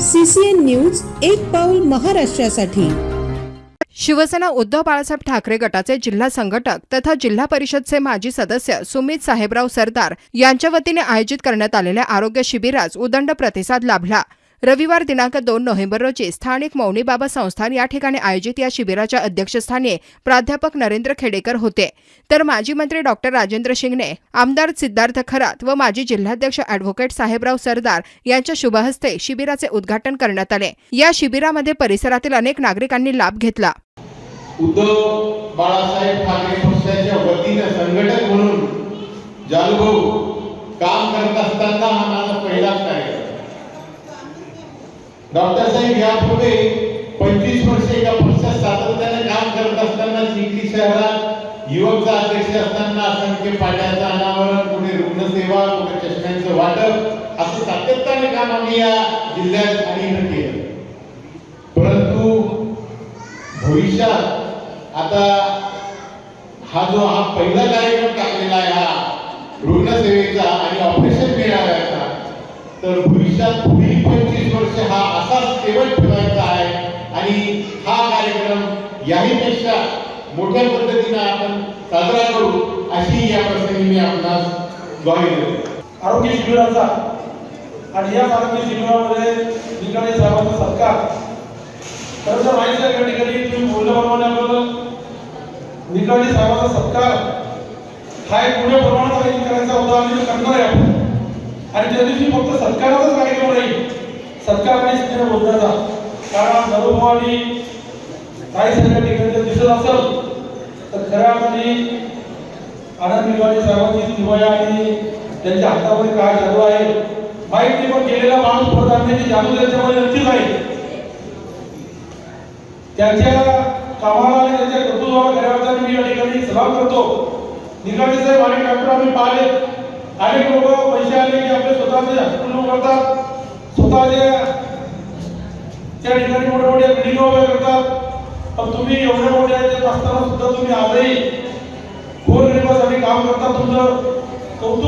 CCN news एक पाऊल महाराष्ट्रासाठी. शिवसेना उद्धव बाळासाहेब ठाकरे गटाचे जिल्हा संघटक तथा जिल्हा परिषदचे माजी सदस्य सुमित साहेबराव सरदार यांच्या वतीने आयोजित करण्यात आलेल्या आरोग्य शिबिरास उदंड प्रतिसाद लाभला. रविवार दिनांक दोन नोव्हेंबर रोजी स्थानिक मौनी बाबा संस्थान या ठिकाणी आयोजित या शिबिराच्या अध्यक्षस्थानी प्राध्यापक नरेंद्र खेडेकर होते. तर माजी मंत्री डॉक्टर राजेंद्र शिंगणे आमदार सिद्धार्थ खरात व माजी जिल्हाध्यक्ष अॅडव्होकेट साहेबराव सरदार यांच्या शुभहस्ते शिबिराचे उद्घाटन करण्यात आले. या शिबिरामध्ये परिसरातील अनेक नागरिकांनी लाभ घेतला. उद्धव बाळासाहेब ठाकरे पक्षाच्या वतीनं संघटक म्हणून जालभाऊ काम करत असताना हा माझा पहिलाच कार्यक्रम डॉक्टर साहेब यापूर्वी पंचवीस वर्ष एका पक्षात सातत्याने काम करत असताना चिखली शहरात युवकचा अध्यक्ष असताना असंख्य पाण्याचं अनावरण कुठे रुग्णसेवा कुठे चष्म्यांचं वाटप असं सातत्याने काम आम्ही या जिल्ह्यात आणि केलं. परंतु भविष्यात आता हा जो हा पहिला कार्यक्रम टाकलेला आहे हा रुग्णसेवेचा आणि ऑपरेशन मिळाव्याचा तर भविष्यात आणि हा कार्यक्रम याहीपेक्षा मोठ्या पद्धतीने आपण साजरा करू अशी या प्रसंगी मी आपणास ग्वाही देतो. आरोग्य शिबिराचा आणि या आरोग्य शिबिरामध्ये निकाले साहेबांचा सत्कार. खरं तर माहिती आहे त्या ठिकाणी तुम्ही बोलल्याप्रमाणे आपल्याला निकाले साहेबांचा सत्कार हा एक मोठ्या प्रमाणात आयोजित करायचा होता आणि करणार आहे आणि त्या दिवशी फक्त सत्काराचाच कार्यक्रम राहील. सत्कार आणि स्नेह बोलण्याचा. कारण नरोभावानी काही ठिकाणी दिसत असेल तर खऱ्या अर्थाने आनंद निवाले साहेबांची किमया आणि त्यांच्या हातामध्ये काय जादू आहे माहिती पण केलेला माणूस परत आणण्याची जादू त्यांच्यामध्ये नक्कीच आहे. त्यांच्या कामाला आणि त्यांच्या कर्तृत्वाला खऱ्या अर्थाने मी या ठिकाणी सलाम करतो. निघाले साहेब अनेक डॉक्टर आम्ही पाहिले अनेक लोक पैसे आले की आपले स्वतःचे हॉस्पिटल उघडतात स्वतःचे त्या ठिकाणी मोठे मोठे बिल्डिंग उभ्या करतात. पण तुम्ही एवढ्या मोठ्या याच्यात असताना सुद्धा तुम्ही आजही गोरगरिबासाठी काम करता. तुमचं कौतुक